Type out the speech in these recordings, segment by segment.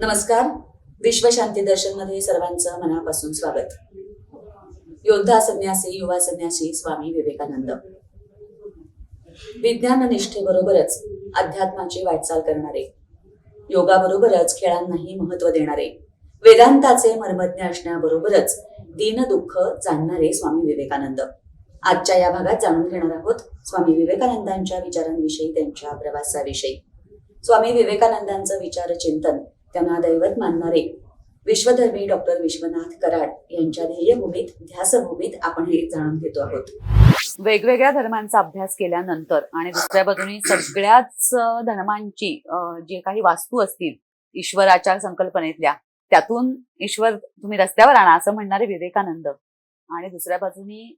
नमस्कार. विश्वशांती दर्शनमध्ये सर्वांचं मनापासून स्वागत. योद्धा संन्यासी युवा संन्यासी स्वामी विवेकानंद. विज्ञान निष्ठेबरोबरच अध्यात्माची वाटचाल करणारे योगाबरोबरच खेळांनाही महत्त्व देणारे वेदांताचे मर्मज्ञ असण्याबरोबरच दीन दुःख जाणणारे स्वामी विवेकानंद. आजच्या या भागात जाणून घेणार आहोत स्वामी विवेकानंदांच्या विचारांविषयी त्यांच्या प्रवासाविषयी. स्वामी विवेकानंदांचं विचार चिंतन त्यांना दैवत मानणारे विश्वधर्मी डॉक्टर विश्वनाथ कराड यांच्या ध्येयभूमीत ध्यासभूमीत आपण हे जाणून घेतो आहोत. वेगवेगळ्या धर्मांचा अभ्यास केल्यानंतर आणि दुसऱ्या बाजूने सगळ्याच धर्मांची जे काही वास्तू असतील ईश्वराच्या संकल्पनेतल्या त्यातून ईश्वर तुम्ही रस्त्यावर आणा असं म्हणणारे विवेकानंद आणि दुसऱ्या बाजूनी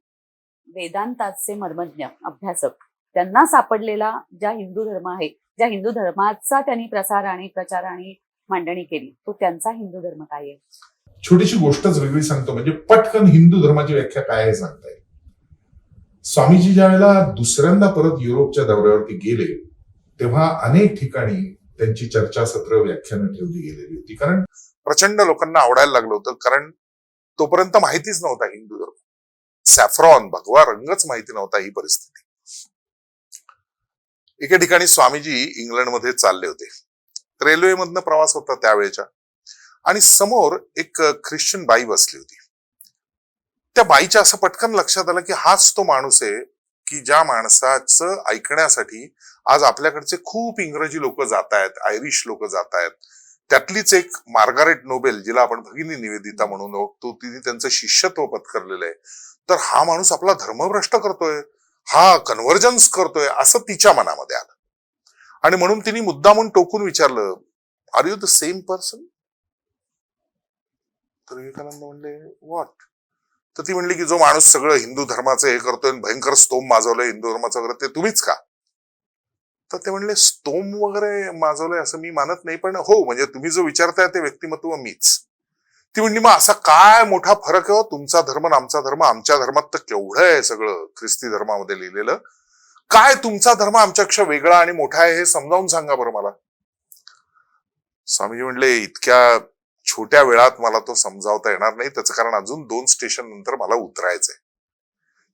वेदांताचे मर्मज्ञ अभ्यासक त्यांना सापडलेला ज्या हिंदू धर्म आहे ज्या हिंदू धर्माचा त्यांनी प्रसार आणि प्रचार आणि मांडणी केली. तो त्यांचा हिंदू धर्म काय आहे? छोटीशी गोष्टच वेगळी सांगतो. म्हणजे पटकन हिंदू धर्माची व्याख्या काय आहे सांगता येईल. स्वामीजी ज्या वेळेला दुसऱ्यांदा परत युरोपच्या दौऱ्यावरती गेले तेव्हा अनेक ठिकाणी त्यांची चर्चासत्र व्याख्यानं ठेवली गेलेली होती. कारण प्रचंड लोकांना आवडायला लागलं होतं. कारण तोपर्यंत माहितीच नव्हता हिंदू धर्म. सॅफ्रॉन भगवा रंगच माहिती नव्हता ही परिस्थिती. एके ठिकाणी स्वामीजी इंग्लंडमध्ये चालले होते. रेल्वेमधनं प्रवास होता त्यावेळेच्या. आणि समोर एक ख्रिश्चन बाई बसली होती. त्या बाईच्या असं पटकन लक्षात आलं की हाच तो माणूस आहे की ज्या माणसाचं ऐकण्यासाठी आज आपल्याकडचे खूप इंग्रजी लोक जात आहेत आयरिश लोक जात आहेत त्यातलीच एक मार्गारेट नोबेल जिला आपण भगिनी निवेदिता म्हणून ओळखतो तिने त्यांचं शिष्यत्व पत्करलेलं आहे. तर हा माणूस आपला धर्मभ्रष्ट करतोय. हा कन्व्हर्जन्स करतोय असं तिच्या मनामध्ये आलं. आणि म्हणून तिने मुद्दामून टोकून विचारलं are you the same person तर विवेकानंद म्हणले व्हॉट तर ती म्हणली की जो माणूस सगळं हिंदू धर्माचं हे करतोय भयंकर स्तोम माजवलंय हिंदू धर्माचं वगैरे ते तुम्हीच का? तर ते म्हणले स्तोम वगैरे माजवलंय असं मी मानत नाही पण हो म्हणजे तुम्ही जो विचारताय ते व्यक्तिमत्व मीच. ती म्हणली मग असा काय मोठा फरक आहे हो? तुमचा धर्म आणि आमचा धर्म आमच्या धर्मात तर केवढं आहे सगळं ख्रिस्ती धर्मामध्ये लिहिलेलं. काय तुमचा धर्म आमच्यापेक्षा वेगळा आणि मोठा आहे हे समजावून सांगा बरं मला. स्वामीजी म्हणले इतक्या छोट्या वेळात मला तो समजावता येणार नाही. त्याचं कारण अजून दोन स्टेशन नंतर मला उतरायचंय.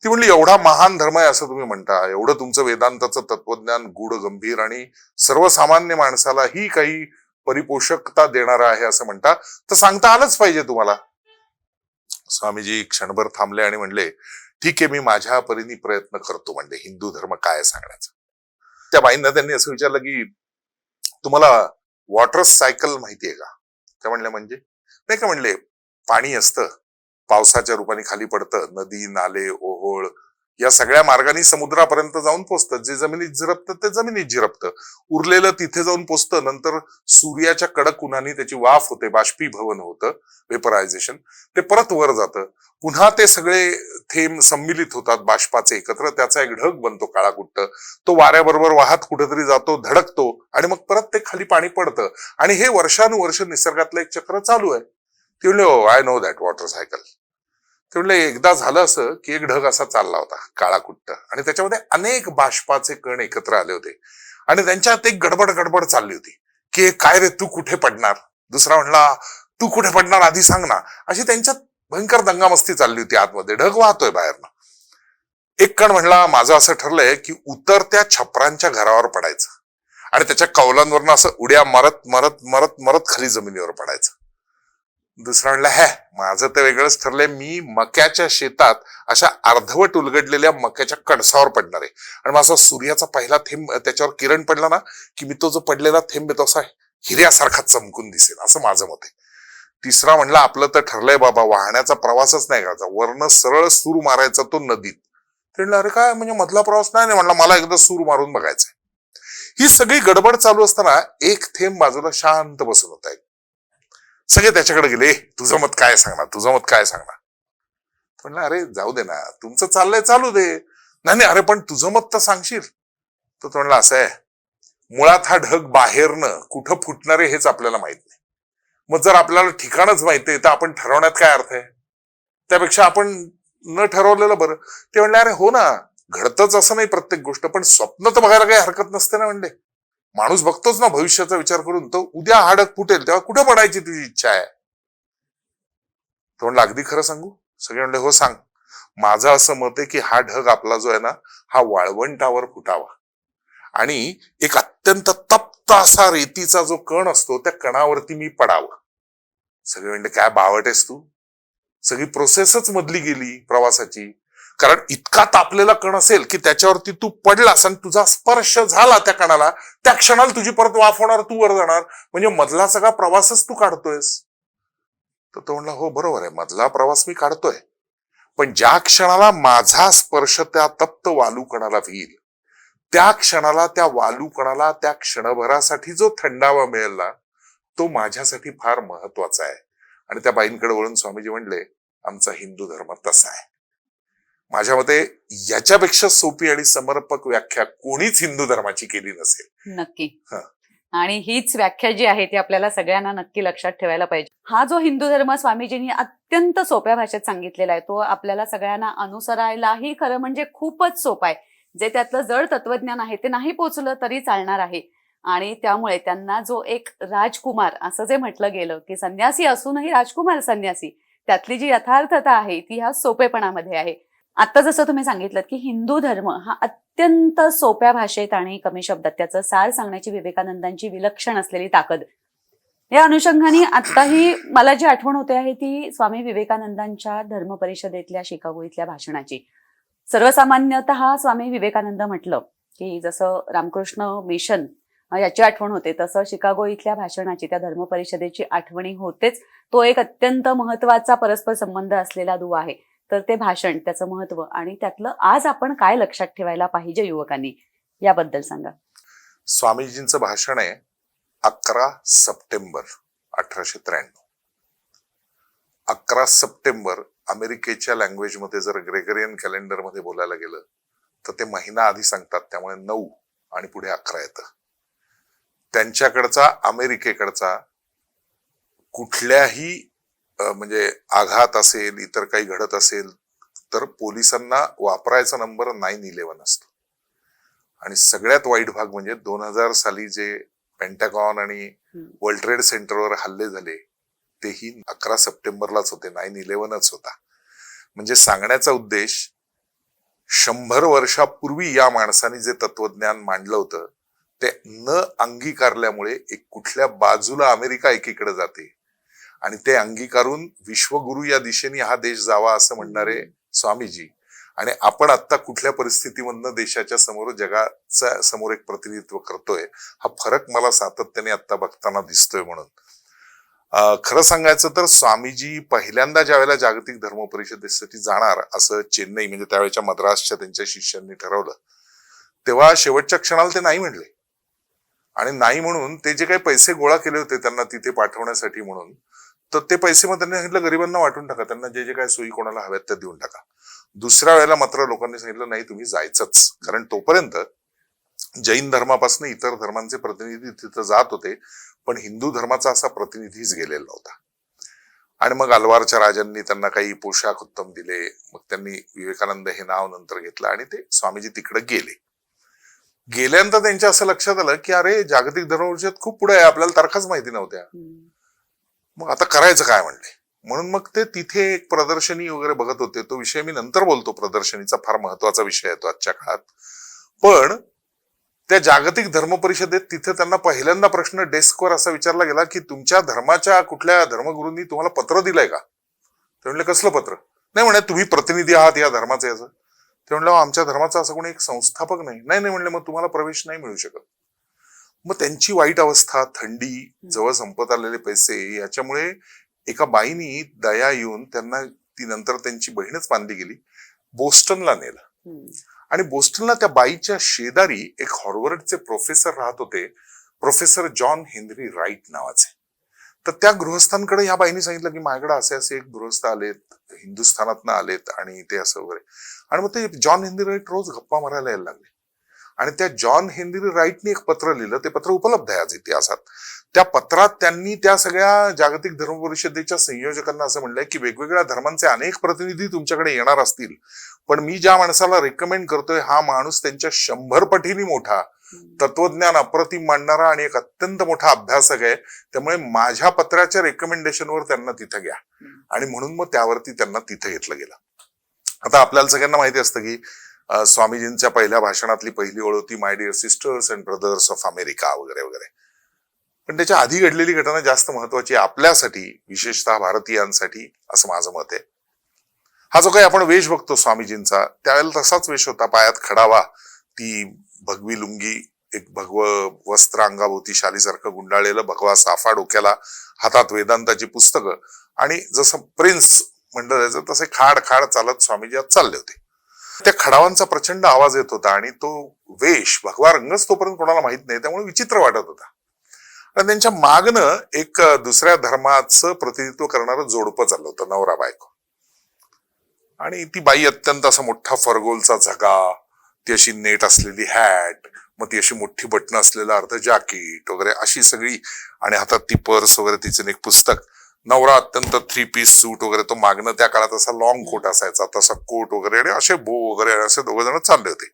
ती म्हणली एवढा महान धर्म आहे असं तुम्ही म्हणता. एवढं तुमचं वेदांताचं तत्वज्ञान गूढ गंभीर आणि सर्वसामान्य माणसालाही काही परिपोषकता देणार आहे असं म्हणता. तर सांगता आलंच पाहिजे तुम्हाला. स्वामीजी क्षणभर थांबले आणि म्हणले ठीक आहे मी माझ्या परीने प्रयत्न करतो म्हणजे हिंदू धर्म काय सांगण्याचा. त्या बाईंना त्यांनी असं विचारलं की तुम्हाला वॉटर सायकल माहिती आहे का? त्या म्हणल्या म्हणजे? नाही का म्हणले पाणी असतं पावसाच्या रूपाने खाली पडतं नदी नाले ओहोळ या सगळ्या मार्गाने समुद्रापर्यंत जाऊन पोचतं. जे जमिनीत झिरपतं ते जमिनीत झिरपतं उरलेलं तिथे जाऊन पोचतं. नंतर सूर्याच्या कडक उन्हाने त्याची वाफ होते बाष्पीभवन होतं वेपरायझेशन ते परत वर जातं. पुन्हा ते सगळे थेंब संमिलित होतात बाष्पाचे एकत्र. त्याचा एक ढग बनतो काळा कुट्ट तो वाऱ्याबरोबर वाहत कुठेतरी जातो धडकतो आणि मग परत ते खाली पाणी पडतं. आणि हे वर्षानुवर्ष निसर्गातलं एक चक्र चालू आहे. ते I know that water cycle ते म्हणले एकदा झालं असं की एक ढग असा चालला होता काळा कुट्ट. आणि त्याच्यामध्ये अनेक बाष्पाचे कण एकत्र आले होते. आणि त्यांच्यात एक गडबड गडबड चालली होती की काय रे तू कुठे पडणार? दुसरा म्हणला तू कुठे पडणार आधी सांग ना. अशी त्यांच्यात भयंकर दंगामस्ती चालली होती आतमध्ये. ढग वाहतोय बाहेरनं. एक कण म्हणला माझं असं ठरलंय की उतरत्या छपरांच्या घरावर पडायचं आणि त्याच्या कौलांवरनं असं उड्या मरत मरत मरत मरत खाली जमिनीवर पडायचं. दुसरा म्हणला हॅ माझं तर वेगळंच ठरलंय. मी मक्याच्या शेतात अशा अर्धवट उलगडलेल्या मक्याच्या कणसावर पडणार आहे. आणि माझा सूर्याचा पहिला थेंब त्याच्यावर किरण पडला ना की मी तो जो पडलेला थेंब आहे तो असा हिऱ्यासारखा चमकून दिसेल असं माझं मत आहे. तिसरा म्हणला आपलं तर ठरलंय बाबा वाहण्याचा प्रवासच नाही करायचा. वर्ण सरळ सूर मारायचा तो नदीत. ते म्हणलं अरे काय म्हणजे मधला प्रवास नाही? नाही म्हणला मला एकदा सूर मारून बघायचा ही सगळी गडबड चालू असताना एक थेंब बाजूला शांत बसून होता एक सगळे त्याच्याकडे गेले तुझं मत काय सांगणार? तुझं मत काय सांगणार? म्हणलं अरे जाऊ दे ना. तुमचं चाललंय चालू दे. नाही नाही अरे पण तुझं मत तर सांगशील. तर तो म्हणला असं आहे. मुळात हा ढग बाहेरनं कुठं फुटणार आहे हेच आपल्याला माहीत नाही. मग जर आपल्याला ठिकाणच माहिती आहे तर आपण ठरवण्यात काय अर्थ आहे? त्यापेक्षा आपण न ठरवलेलं बरं. ते म्हणले अरे हो ना. घडतच असं नाही प्रत्येक गोष्ट पण स्वप्न तर बघायला काही हरकत नसते ना म्हणले. माणूस बघतोच ना भविष्याचा विचार करून तो उद्या हाडक फुटेल तेव्हा कुठे पडायची तुझी इच्छा आहे? तो म्हणलं अगदी खरं सांगू? सगळे म्हणले हो सांग. माझं असं मत आहे की हा ढग आपला जो आहे ना हा वाळवंटावर फुटावा. आणि एक अत्यंत तप्त असा रेतीचा जो कण असतो त्या कणावरती मी पडावं. सगळे म्हणले काय बावट आहेस तू? सगळी प्रोसेसच मधली गेली प्रवासाची. कारण इतका तापलेला कण असेल की त्याच्यावरती तू पडलास आणि तुझा स्पर्श झाला त्या कणाला त्या क्षणाला तुझी परत वाफ होणार तू वर जाणार. म्हणजे मधला सगळा प्रवासच तू काढतोयस. तर तो म्हणला हो बरोबर आहे. मधला प्रवास मी काढतोय. पण ज्या क्षणाला माझा स्पर्श त्या तप्त वालू कणाला येईल त्या क्षणाला त्या वालू कणाला त्या क्षणभरासाठी जो थंडावा मिळेल ना तो माझ्यासाठी फार महत्त्वाचा आहे. आणि त्या बाईंकडे वळून स्वामीजी म्हणले आमचा हिंदू धर्म तसा आहे. माझ्या मते याच्यापेक्षा सोपी आणि समर्पक व्याख्या कोणीच हिंदू धर्माची केली नसेल. नक्की. हा. आणि हीच व्याख्या जी आहे ती आपल्याला सगळ्यांना नक्की लक्षात ठेवायला पाहिजे. हा जो हिंदू धर्म स्वामीजींनी अत्यंत सोप्या भाषेत सांगितलेला आहे तो आपल्याला सगळ्यांना अनुसरायलाही खरं म्हणजे खूपच सोपा आहे. जे त्यातलं जड तत्वज्ञान आहे ते नाही पोचलं तरी चालणार आहे. आणि त्यामुळे त्यांना जो एक राजकुमार असं जे म्हटलं गेलं की संन्यासी असूनही राजकुमार संन्यासी त्यातली जी यथार्थता आहे ती ह्या सोपेपणामध्ये आहे. आता जसं तुम्ही सांगितलं की हिंदू धर्म हा अत्यंत सोप्या भाषेत आणि कमी शब्दात त्याचं सार सांगण्याची विवेकानंदांची विलक्षण असलेली ताकद. या अनुषंगाने आत्ताही मला जी आठवण होते आहे ती स्वामी विवेकानंदांच्या धर्म परिषदेतल्या शिकागो इथल्या भाषणाची. सर्वसामान्यत स्वामी विवेकानंद म्हटलं की जसं रामकृष्ण मिशन याची आठवण होते तसं शिकागो इथल्या भाषणाची त्या धर्म परिषदेची आठवणी होतेच. तो एक अत्यंत महत्त्वाचा परस्पर संबंध असलेला दुवा आहे. तर ते भाषण त्याचं महत्त्व आणि त्यातलं आज आपण काय लक्षात ठेवायला पाहिजे युवकांनी याबद्दल सांगा. स्वामीजींचं भाषण आहे अकरा सप्टेंबर अठराशे त्र्याण्णव. अकरा सप्टेंबर अमेरिकेच्या लँग्वेजमध्ये जर ग्रेगरियन कॅलेंडरमध्ये बोलायला गेलं तर ते महिना आधी सांगतात त्यामुळे नऊ आणि पुढे अकरा येतं. त्यांच्याकडचा अमेरिकेकडचा कुठल्याही म्हणजे आघात असेल इतर काही घडत असेल तर पोलिसांना वापरायचा नंबर नाईन इलेव्हन असतो आणि सगळ्यात वाईट भाग म्हणजे दोन हजार साली जे पेंटागॉन आणि. वर्ल्ड ट्रेड सेंटरवर हल्ले झाले तेही अकरा सप्टेंबरलाच होते नाईन इलेव्हनच होता म्हणजे सांगण्याचा उद्देश शंभर वर्षापूर्वी या माणसाने जे तत्वज्ञान मांडलं होतं ते न अंगीकारल्यामुळे एक कुठल्या बाजूला अमेरिका एकीकडे जाते आणि ते अंगीकारून विश्वगुरु या दिशेने हा देश जावा असं म्हणणारे स्वामीजी. आणि आपण आता कुठल्या परिस्थितीमधनं देशाच्या समोर जगाच्या समोर एक प्रतिनिधित्व करतोय हा फरक मला सातत्याने आता बघताना दिसतोय म्हणून. खरं सांगायचं तर स्वामीजी पहिल्यांदा ज्या वेळेला जागतिक धर्म परिषदेसाठी जाणार असं चेन्नई म्हणजे त्यावेळेच्या मद्रासच्या त्यांच्या शिष्यांनी ठरवलं तेव्हा शेवटच्या क्षणाला ते नाही म्हणले. आणि नाही म्हणून ते जे काही पैसे गोळा केले होते त्यांना तिथे पाठवण्यासाठी म्हणून तर ते पैसे मग त्यांनी सांगितलं गरिबांना वाटून टाका त्यांना जे जे काही सोयी कोणाला हव्यात त्या देऊन टाका. दुसऱ्या वेळेला मात्र लोकांनी सांगितलं नाही तुम्ही जायचंच. कारण तोपर्यंत जैन धर्मापासून इतर धर्मांचे प्रतिनिधी तिथं जात होते पण हिंदू धर्माचा असा प्रतिनिधीच गेलेला नव्हता. आणि मग अलवारच्या राजांनी त्यांना काही पोशाख उत्तम दिले मग त्यांनी विवेकानंद हे नाव नंतर घेतलं आणि ते स्वामीजी तिकडे गेले. गेल्यानंतर त्यांच्या असं लक्षात आलं की अरे जागतिक धर्मपरिषद खूप पुढे आहे आपल्याला तारखाच माहिती नव्हत्या. मग आता करायचं काय म्हणले म्हणून मग ते तिथे एक प्रदर्शनी वगैरे बघत होते. तो विषय मी नंतर बोलतो. प्रदर्शनीचा फार महत्त्वाचा विषय आहे तो आजच्या काळात. पण त्या जागतिक धर्म परिषदेत तिथे त्यांना पहिल्यांदा प्रश्न डेस्कवर असा विचारला गेला की तुमच्या धर्माच्या कुठल्या धर्मगुरूंनी तुम्हाला पत्र दिलंय का? ते म्हणले कसलं पत्र? नाही म्हणे तुम्ही प्रतिनिधी आहात या धर्माचे याचं. ते म्हणलं आमच्या धर्माचा असं कोणी एक संस्थापक नाही. नाही नाही म्हणले मग तुम्हाला प्रवेश नाही मिळू शकत. मग त्यांची वाईट अवस्था थंडी जवळ संपत आलेले पैसे याच्यामुळे एका बाईनी दया येऊन त्यांना ती नंतर त्यांची बहीणच मानली गेली बोस्टनला नेलं. आणि बोस्टनला त्या बाईच्या शेजारी एक हॉर्वर्डचे प्रोफेसर राहत होते प्रोफेसर जॉन हेनरी राईट नावाचे. तर त्या गृहस्थांकडे या बाईने सांगितलं की माझ्याकडे असे असे एक गृहस्थ आलेत हिंदुस्थानातनं आलेत आणि ते असं वगैरे. आणि मग ते जॉन हेनरी राईट रोज गप्पा मारायला यायला लागले. आणि त्या जॉन हेनरी राईटने एक पत्र लिहिलं ते पत्र उपलब्ध आहे आज इतिहासात. त्या पत्रात त्यांनी त्या सगळ्या जागतिक धर्म परिषदेच्या संयोजकांना असं म्हणलंय की वेगवेगळ्या धर्मांचे अनेक प्रतिनिधी तुमच्याकडे येणार असतील पण मी ज्या माणसाला रेकमेंड करतोय हा माणूस त्यांच्या शंभर पटीने मोठा तत्वज्ञान अप्रतिम मांडणारा आणि एक अत्यंत मोठा अभ्यासक आहे त्यामुळे माझ्या पत्राच्या रेकमेंडेशनवर त्यांना तिथं घ्या. आणि म्हणून मग त्यावरती त्यांना तिथं घेतलं गेलं. आता आपल्याला सगळ्यांना माहिती असतं की स्वामीजींच्या पहिल्या भाषणातली पहिली ओळ होती my dear sisters and brothers of America वगैरे वगैरे. पण त्याच्या आधी घडलेली घटना जास्त महत्वाची आपल्यासाठी विशेषतः भारतीयांसाठी असं माझं मत आहे. हा जो काही आपण वेश बघतो स्वामीजींचा त्यावेळेला तसाच वेश होता पायात खडावा ती भगवी लुंगी एक भगव वस्त्र अंगाभोवती शालीसारखं गुंडाळलेलं भगवा साफा डोक्याला हातात वेदांताची पुस्तकं आणि जसं प्रिन्स म्हणलं जायचं तसे खाड खाड चालत स्वामीजी आज चालले होते. त्या खडावांचा प्रचंड आवाज येत होता आणि तो वेश भगवा रंगच तोपर्यंत कोणाला माहीत नाही त्यामुळे विचित्र वाटत होता. आणि त्यांच्या मागणं एक दुसऱ्या धर्माचं प्रतिनिधित्व करणारं जोडपं चाललं होतं नवरा बायको. आणि ती बाई अत्यंत असा मोठा फरगोलचा झगा ती अशी नेट असलेली हॅट मग ती अशी मोठी बटणं असलेलं अर्ध जॅकेट वगैरे अशी सगळी आणि हातात ती पर्स वगैरे तिचं एक पुस्तक. नवरा अत्यंत थ्री पीस सूट वगैरे तो मागणं त्या काळात असा लॉंग कोट असायचा तसा कोट वगैरे आणि असे बो वगैरे असे दोघे जण चालले होते.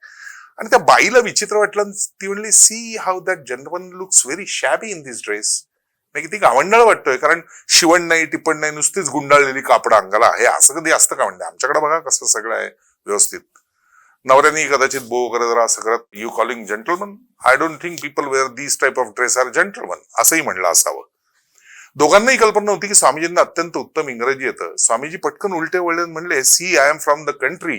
आणि त्या बाईला विचित्र वाटलं आणि ती म्हणली see how that Jan Dhan looks very shabby in this dress नाही किती गावंडळ वाटतोय कारण शिवण नाही टिपण नाही नुसतीच गुंडाळलेली कापड अंगाला हे असं कधी असतं का म्हणजे आमच्याकडे बघा कसं सगळं आहे व्यवस्थित. नवऱ्याने कदाचित बो वगैरे जरा असं करत you calling gentleman I don't think people wear this type of dress are gentleman असंही म्हणलं असावं. दोघांनाही कल्पना नव्हती की स्वामीजींना अत्यंत उत्तम इंग्रजी येतं. स्वामीजी पटकन उलटे वळले म्हणले see I am from the country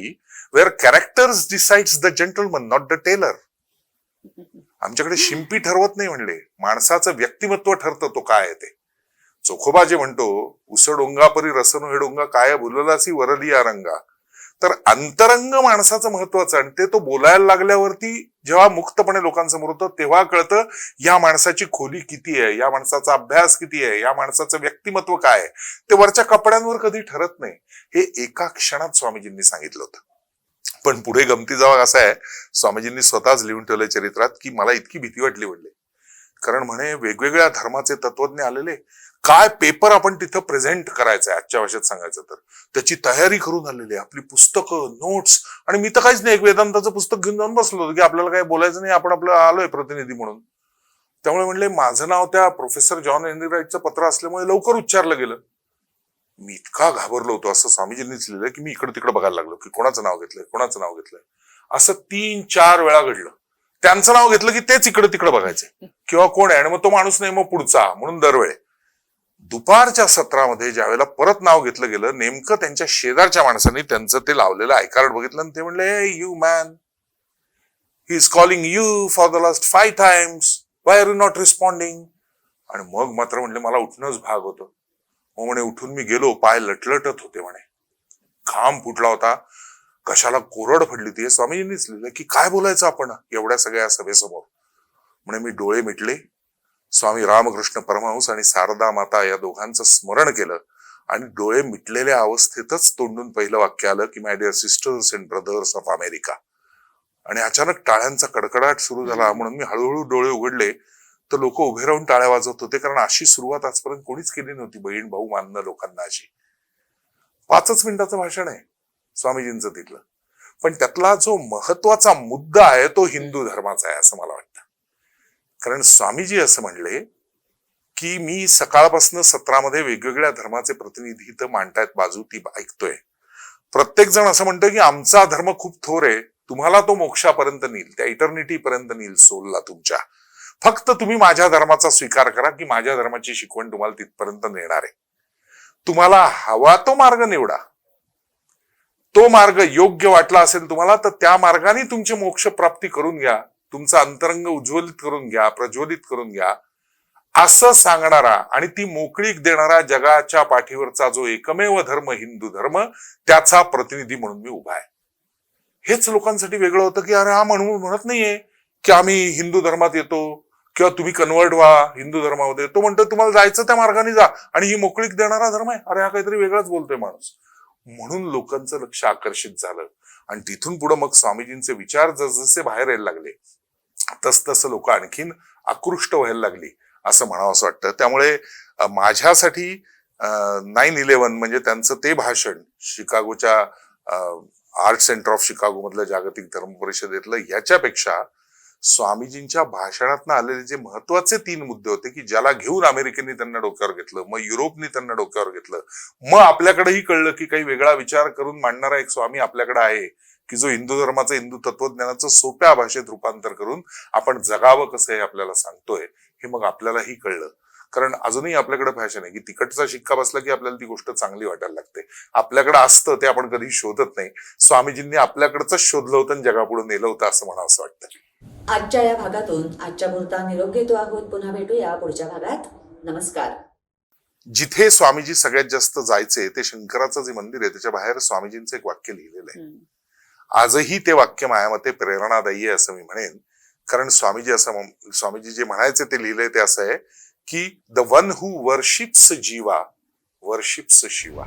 where characters decides the gentleman not the tailor आमच्याकडे शिंपी ठरवत नाही म्हणले. माणसाचं व्यक्तिमत्व ठरतं तो काय आहे ते. चोखोबा जे म्हणतो उस डोंगापरी रसनो हे डोंगा काय बोललासी वरली या रंगा. तर अंतरंग माणसाचं महत्वाचं आणि ते तो बोलायला लागल्यावरती जेव्हा मुक्तपणे लोकांसमोर होतं तेव्हा कळतं या माणसाची खोली किती आहे या माणसाचा अभ्यास किती आहे या माणसाचं व्यक्तिमत्व काय आहे. ते वरच्या कपड्यांवर कधी ठरत नाही. हे एका क्षणात स्वामीजींनी सांगितलं होतं. पण पुढे गमती जावा असा आहे स्वामीजींनी स्वतःच लिहून ठेवलं चरित्रात की मला इतकी भीती वाटली म्हणले. कारण म्हणे वेगवेगळ्या धर्माचे तत्वज्ञ आलेले काय पेपर आपण तिथं प्रेझेंट करायचंय आजच्या भाषेत सांगायचं तर? त्याची तयारी करून आलेली आहे आपली पुस्तकं नोट्स आणि मी तर काहीच नाही एक वेदांताचं पुस्तक घेऊन जाऊन बसलो होतो की आपल्याला काय बोलायचं नाही आपण आपलं आलोय प्रतिनिधी म्हणून. त्यामुळे म्हणले माझं नाव त्या प्रोफेसर जॉन हेनरी राईटचं पत्र असल्यामुळे लवकर उच्चारलं गेलं. मी इतका घाबरलो होतो असं स्वामीजींनीच लिहिलं की मी इकडे तिकडे बघायला लागलो की कोणाचं नाव घेतलंय कोणाचं नाव घेतलंय. असं तीन चार वेळा घडलं. त्यांचं नाव घेतलं की तेच इकडं तिकडं बघायचे किंवा कोण आहे? आणि मग तो माणूस नाही मग पुढचा म्हणून दरवेळे. दुपारच्या सत्रामध्ये ज्या वेळेला परत नाव घेतलं गेलं नेमकं त्यांच्या शेजारच्या माणसांनी त्यांचं ते लावलेलं आयकार्ड बघितलं आणि ते म्हणले you man. He is calling you for the last five times why are you not responding आणि मग मात्र म्हणले मला उठणंच भाग होतं. मग म्हणे उठून मी गेलो पाय लटलटत होते म्हणे. घाम फुटला होता. कशाला कोरड पडली होती स्वामीजींनीच लिहिलं की काय बोलायचं आपण एवढ्या सगळ्या सभेसमोर? म्हणे मी डोळे मिटले. स्वामी रामकृष्ण परमहंस आणि शारदा माता या दोघांचं स्मरण केलं आणि डोळे मिटलेल्या अवस्थेतच तोंडून पहिलं वाक्य आलं की my dear sisters and brothers of America आणि अचानक टाळ्यांचा कडकडाट सुरू झाला. म्हणून मी हळूहळू डोळे उघडले. तर लोक उभे राहून टाळ्या वाजवत होते. कारण अशी सुरुवात आजपर्यंत कोणीच केली नव्हती. बहीण भाऊ मानणं लोकांना अशी. पाचच मिनिटाचं भाषण आहे स्वामीजींचं तिथलं. पण त्यातला जो महत्त्वाचा मुद्दा आहे तो हिंदू धर्माचा आहे असं मला वाटतं. कारण स्वामीजी असं म्हणले की मी सकाळपासून सत्रामध्ये वेगवेगळ्या धर्माचे प्रतिनिधी इथं मांडतायत बाजू ती ऐकतोय. प्रत्येक जण असं म्हणतं की आमचा धर्म खूप थोर आहे तुम्हाला तो मोक्षापर्यंत नेईल त्या इटर्निटी पर्यंत नेईल सोलला तुमच्या. फक्त तुम्ही माझ्या धर्माचा स्वीकार करा की माझ्या धर्माची शिकवण तुम्हाला तिथपर्यंत नेणार आहे. तुम्हाला हवा तो मार्ग निवडा. तो मार्ग योग्य वाटला असेल तुम्हाला तर त्या मार्गाने तुमची मोक्ष प्राप्ती करून घ्या. तुमचा अंतरंग उज्ज्वलित करून घ्या प्रज्वलित करून घ्या. असं सांगणारा आणि ती मोकळीक देणारा जगाच्या पाठीवरचा जो एकमेव धर्म हिंदू धर्म त्याचा प्रतिनिधी म्हणून मी उभा आहे. हेच लोकांसाठी वेगळं होतं की अरे हा म्हणून म्हणत नाहीये की आम्ही हिंदू धर्मात येतो किंवा तुम्ही कन्वर्ट व्हा हिंदू धर्मामध्ये तो म्हणतो तुम्हाला जायचं त्या मार्गाने जा. आणि ही मोकळीक देणारा धर्म आहे. अरे हा काहीतरी वेगळाच बोलतोय माणूस. म्हणून लोकांचं लक्ष आकर्षित झालं. आणि तिथून पुढे मग स्वामीजींचे विचार जसजसे बाहेर यायला लागले तसतसं लोक आणखीन आकृष्ट व्हायला लागली असं म्हणावं असं वाटतं. त्यामुळे माझ्यासाठी नाईन इलेव्हन म्हणजे त्यांचं ते भाषण शिकागोच्या आर्ट सेंटर ऑफ शिकागो मधलं जागतिक धर्म परिषदेतलं याच्यापेक्षा स्वामीजींच्या भाषणातनं आलेले जे महत्त्वाचे तीन मुद्दे होते की ज्याला घेऊन अमेरिकेने त्यांना डोक्यावर घेतलं मग युरोपने त्यांना डोक्यावर घेतलं मग आपल्याकडेही कळलं की काही वेगळा विचार करून मांडणारा एक स्वामी आपल्याकडे आहे. की जो हिंदू धर्माचं हिंदू तत्वज्ञानाचं सोप्या भाषेत रूपांतर करून आपण जगावं कसं हे आपल्याला सांगतोय हे मग आपल्यालाही कळलं. कारण अजूनही आपल्याकडे फॅशन आहे की तिकडचा शिक्का बसला की आपल्याला ती गोष्ट चांगली वाटायला लागते. आपल्याकडे असतं ते आपण कधी शोधत नाही. स्वामीजींनी आपल्याकडचं शोधलं होतं आणि जगापुढे नेलं होतं असं म्हणावं असं वाटतं. आजच्या या भागातून आजच्या मुहूर्ता निरोप घेतो आहोत. पुन्हा भेटूया पुढच्या भागात. नमस्कार. जिथे स्वामीजी सगळ्यात जास्त जायचे ते शंकराचं जे मंदिर आहे त्याच्या बाहेर स्वामीजींचं एक वाक्य लिहिलेलं आहे. आजही ते वाक्य माझ्यामते प्रेरणादायी आहे असं मी म्हणेन. कारण स्वामीजी असं स्वामीजी जे म्हणायचे ते लिहिलंय ते असं आहे की the one who worships Jiva worships Shiva.